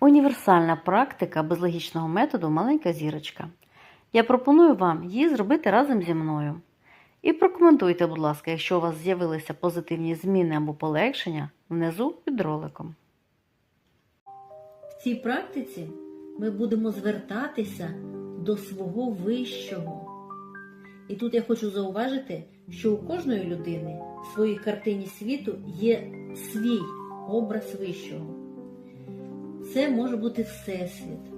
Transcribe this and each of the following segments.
Універсальна практика безлогічного методу маленька зірочка. Я пропоную вам її зробити разом зі мною. І прокоментуйте, будь ласка, якщо у вас з'явилися позитивні зміни або полегшення внизу під роликом. В цій практиці ми будемо звертатися до свого вищого. І тут я хочу зауважити, що у кожної людини в своїй картині світу є свій образ вищого. Це може бути Всесвіт,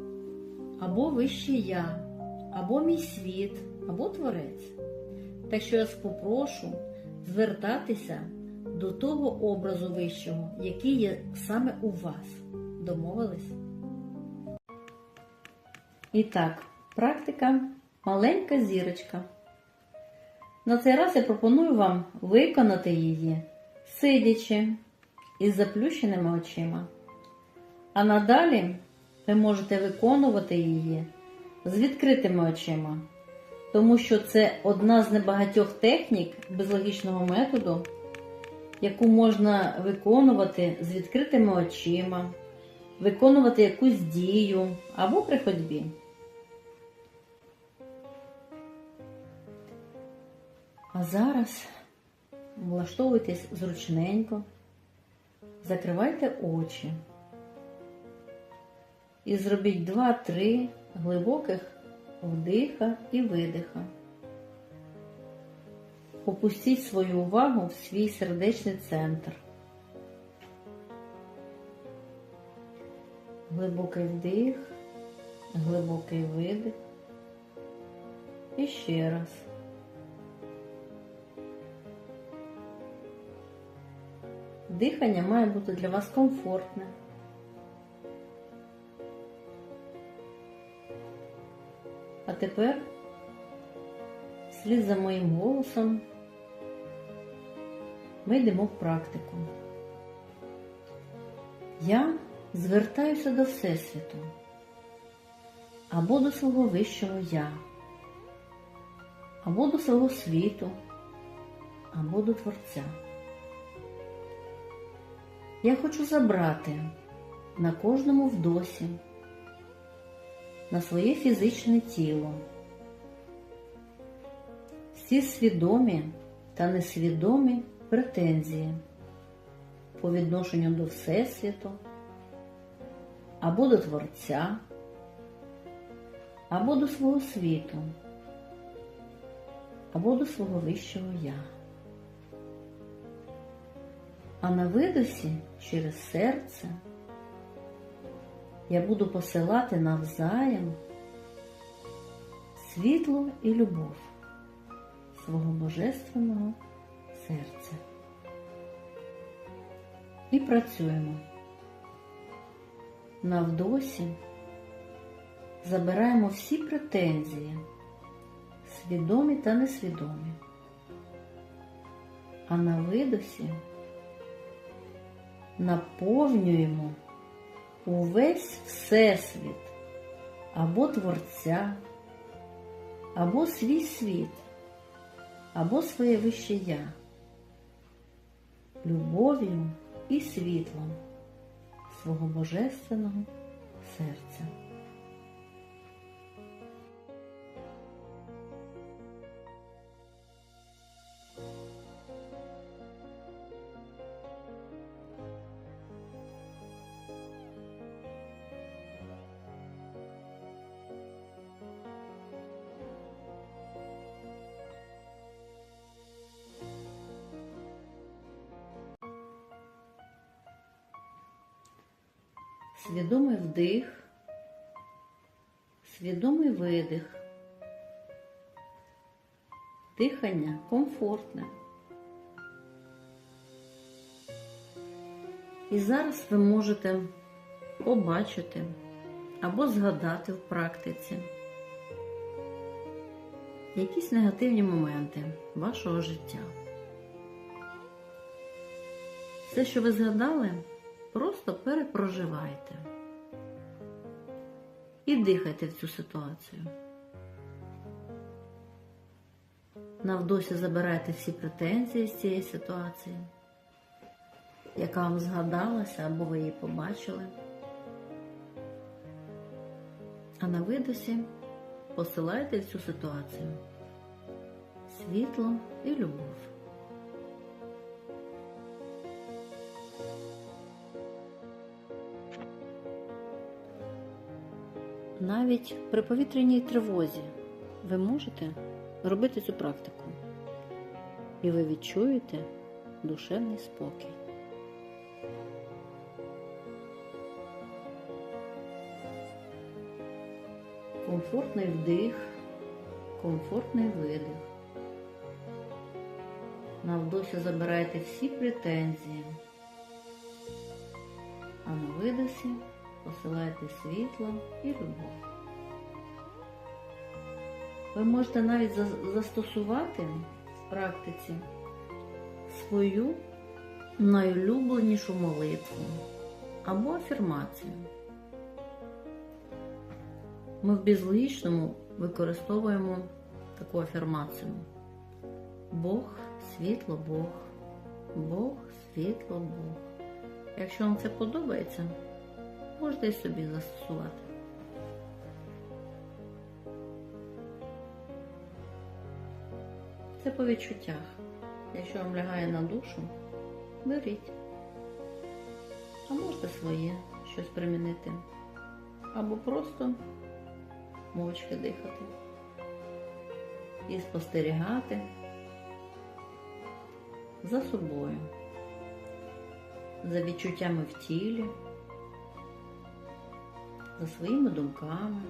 або вище я, або мій світ, або творець. Так що я вас попрошу звертатися до того образу вищого, який є саме у вас. Домовились? І так, практика маленька зірочка. На цей раз я пропоную вам виконати її, сидячи із заплющеними очима. А надалі ви можете виконувати її з відкритими очима, тому що це одна з небагатьох технік безлогічного методу, яку можна виконувати з відкритими очима, виконувати якусь дію або при ходьбі. А зараз влаштовуйтесь зручненько, закривайте очі і зробіть 2-3 глибоких вдиха і видиха. Опустіть свою увагу в свій сердечний центр. Глибокий вдих, глибокий видих. І ще раз. Дихання має бути для вас комфортне. А тепер, вслід за моїм голосом, ми йдемо в практику. Я звертаюся до Всесвіту або до свого вищого я, або до свого світу, або до Творця. Я хочу забрати на кожному вдосі, на своє фізичне тіло всі свідомі та несвідомі претензії по відношенню до Всесвіту, або до Творця, або до свого світу, або до свого вищого я. А на видосі через серце я буду посилати навзаєм світло і любов свого божественного серця. І працюємо. На вдосі забираємо всі претензії, свідомі та несвідомі. А на видосі наповнюємо увесь Всесвіт або Творця, або свій світ, або своє вище я, любов'ю і світлом свого божественного серця. Свідомий вдих, свідомий видих. Дихання комфортне. І зараз ви можете побачити або згадати в практиці якісь негативні моменти вашого життя. Все, що ви згадали, просто перепроживайте і дихайте в цю ситуацію. Навдосі забирайте всі претензії з цієї ситуації, яка вам згадалася або ви її побачили. А на видосі посилайте в цю ситуацію світло і любов. Навіть при повітряній тривозі ви можете робити цю практику, і ви відчуєте душевний спокій. Комфортний вдих, комфортний видих. На вдосі забирайте всі претензії, а на видосі посилайте світло і любов. Ви можете навіть застосувати в практиці свою найулюбленішу молитву або афірмацію. Ми в безлогічному використовуємо таку афірмацію. Бог, світло Бог, Бог, світло Бог. Якщо вам це подобається, можете і собі застосувати. Це по відчуттях. Якщо вам лягає на душу, беріть. А можете своє щось примінити. Або просто мовчки дихати і спостерігати за собою, за відчуттями в тілі, за своїми думками.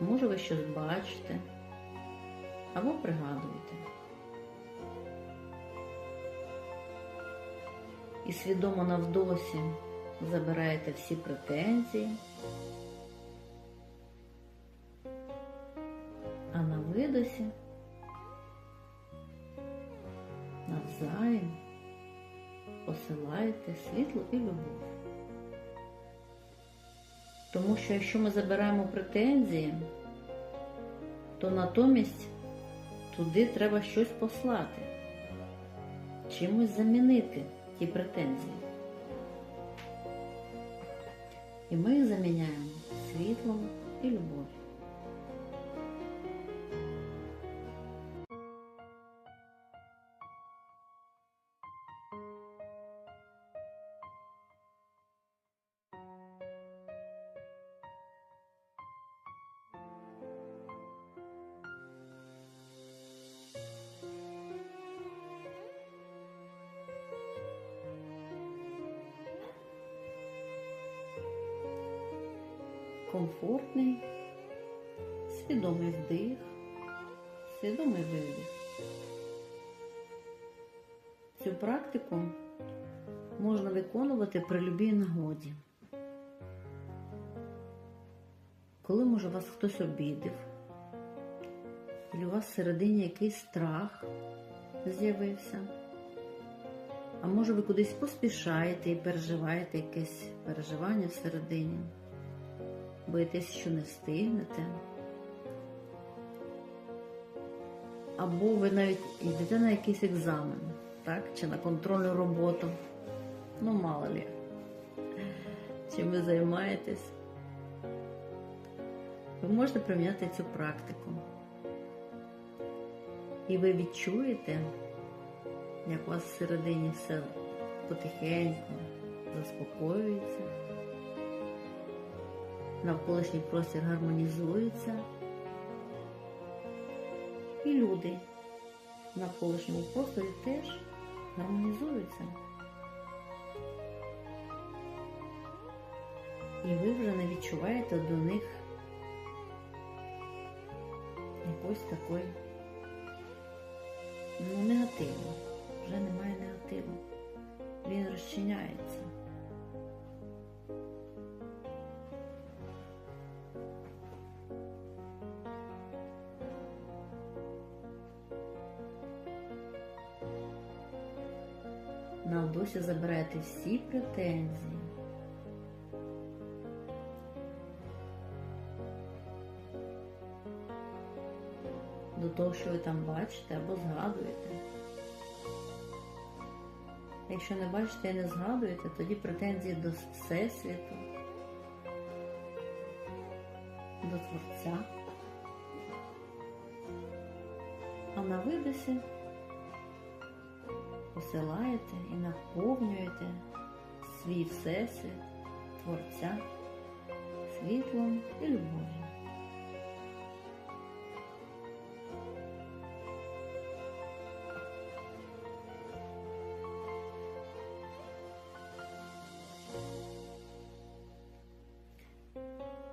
Може, ви щось бачите або пригадуєте. І свідомо навдосі забираєте всі претензії, а на видосі навзаєм посилаєте світло і любов. Тому що якщо ми забираємо претензії, то натомість туди треба щось послати, чимось замінити ті претензії. І ми їх заміняємо світлом і любов'ю. Комфортний, свідомий вдих, свідомий видих. Цю практику можна виконувати при любій нагоді. Коли, може, вас хтось обідив, і у вас всередині якийсь страх з'явився, а може ви кудись поспішаєте і переживаєте якесь переживання всередині боїтесь, що не встигнете. Або ви навіть йдете на якийсь екзамен, так? чи на контрольну роботу. Ну, мало лі. Чим ви займаєтесь. Ви можете приміняти цю практику. І ви відчуєте, як у вас всередині все потихеньку заспокоюється навколишній простір гармонізується, і люди в навколишньому просторі теж гармонізуються. І ви вже не відчуваєте до них якось такої ну, негативу. На досі забираєте всі претензії. До того, що ви там бачите або згадуєте. Якщо не бачите і не згадуєте, тоді претензії до Всесвіту, до Творця. А на видосі посилаєте і наповнюєте свій всесвіт Творця світлом і любов'ю.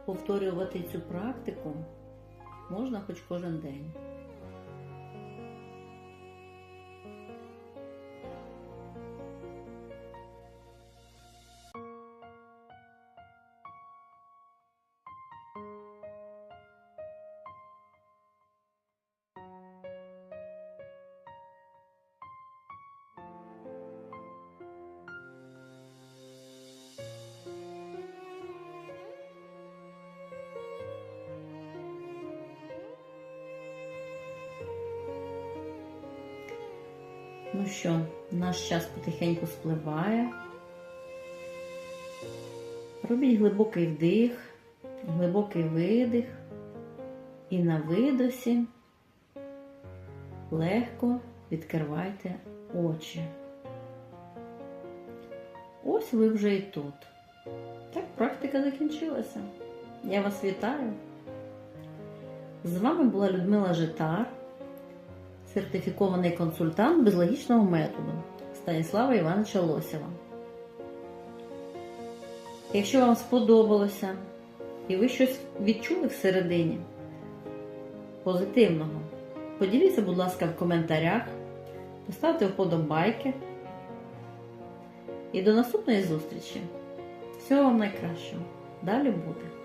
Повторювати цю практику можна хоч кожен день. Ну що, наш час потихеньку спливає. Робіть глибокий вдих, глибокий видих. І на видосі легко відкривайте очі. Ось ви вже і тут. Так, практика закінчилася. Я вас вітаю. З вами була Людмила Житар сертифікований консультант безлогічного методу Станіслава Івановича Лосєва. Якщо вам сподобалося і ви щось відчули всередині позитивного, поділіться, будь ласка, в коментарях, поставте вподобайки. І до наступної зустрічі. Всього вам найкращого. Далі буде.